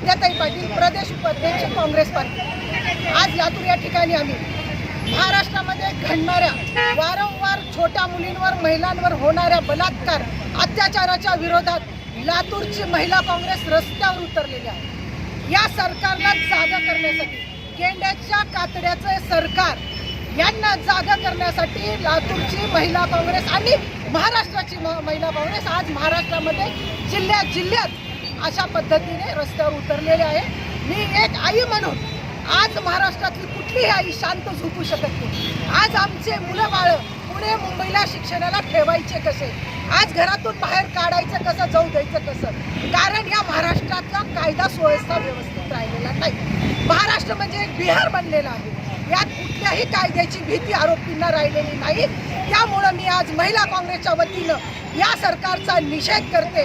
विद्याताई पाटील प्रदेश उपाध्यक्ष काँग्रेस पार्टी आज लातूर या ठिकाणी आम्ही. महाराष्ट्रामध्ये घडणाऱ्या वारंवार छोट्या मुलींवर महिलांवर होणाऱ्या बलात्कार अत्याचाराच्या विरोधात लातूरची महिला काँग्रेस रस्त्यावर उतरलेली आहे. या सरकारला जागा करण्यासाठी गेंड्याच्या कातड्याचे सरकार यांना जागा करण्यासाठी लातूरची महिला काँग्रेस आणि महाराष्ट्राची महिला काँग्रेस आज महाराष्ट्रामध्ये जिल्ह्यात जिल्ह्यात अशा पद्धतीने रस्त्यावर उतरलेले आहे मी एक आई म्हणून आज महाराष्ट्रातली कुठलीही आई शांत झोपू शकत नाही. आज आमचे मुलं बाळ पुणे मुंबईला शिक्षणाला ठेवायचे कसे? आज घरातून बाहेर काढायचं कसं? जाऊ द्यायचं कसं? कारण या महाराष्ट्रातला कायदा सुव्यवस्था व्यवस्थित राहिलेला नाही. महाराष्ट्र म्हणजे एक बिहार बनलेला आहे. यात कुठल्याही कायद्याची भीती आरोपींना राहिलेली नाही. त्यामुळं मी आज महिला काँग्रेसच्या वतीनं या सरकारचा निषेध करते.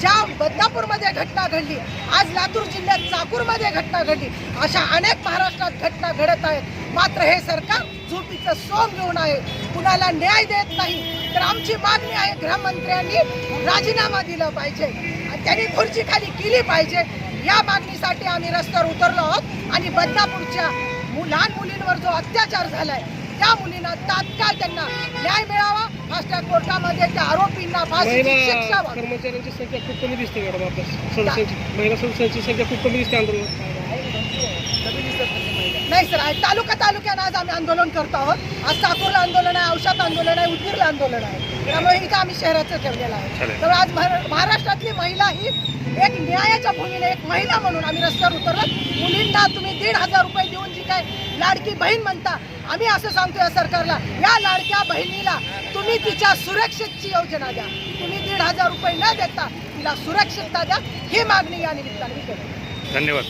ज्या बदनापूरमध्ये घटना घडली आज लातूर जिल्ह्यात चाकूरमध्ये घटना घडली अशा अनेक महाराष्ट्रात घटना घडत आहेत. मात्र हे सरकार झोपीचं सोम घेऊन आहे. कुणाला न्याय देत नाही तर आमची मागणी आहे गृहमंत्र्यांनी राजीनामा दिला पाहिजे. आणि त्यांनी खुर्ची खाली केली पाहिजे. या मागणीसाठी आम्ही रस्त्यावर उतरलो आहोत आणि बदनापूरच्या लहान मुलींवर जो अत्याचार झालाय त्या मुलींना तात्काळ त्यांना न्याय मिळावा. फास्ट्रॅक कोर्टामध्ये त्या आरोपींना फाशीची शिक्षा महिला व्हावी. कर्मचाऱ्यांची संख्या खूप कमी दिसते मॅडम आपल्या सदस्यांची महिला सदस्यांची संख्या खूप कमी दिसते आंदोलन नाही सर आज तालुका तालुक्यानं आज आम्ही आंदोलन करतो आहोत. आज साकूरला आंदोलन आहे औषध आंदोलन आहे उदगीरला आंदोलन आहे. त्यामुळे इथं आम्ही शहराचं ठेवलेलं आहे. तर आज महारा- महाराष्ट्रातली महिला ही एक न्यायाच्या भूमीने एक महिला म्हणून आम्ही रस्त्यावर उतरलो मुलींना तुम्ही दीड हजार रुपये देऊन जी काय लाडकी बहीण म्हणता आम्ही असं सांगतो या सरकारला या लाडक्या बहिणीला तुम्ही तिच्या सुरक्षेची योजना द्या. तुम्ही दीड हजार रुपये न देता तिला सुरक्षितता द्या. ही मागणी या निमित्ताने मी करते धन्यवाद.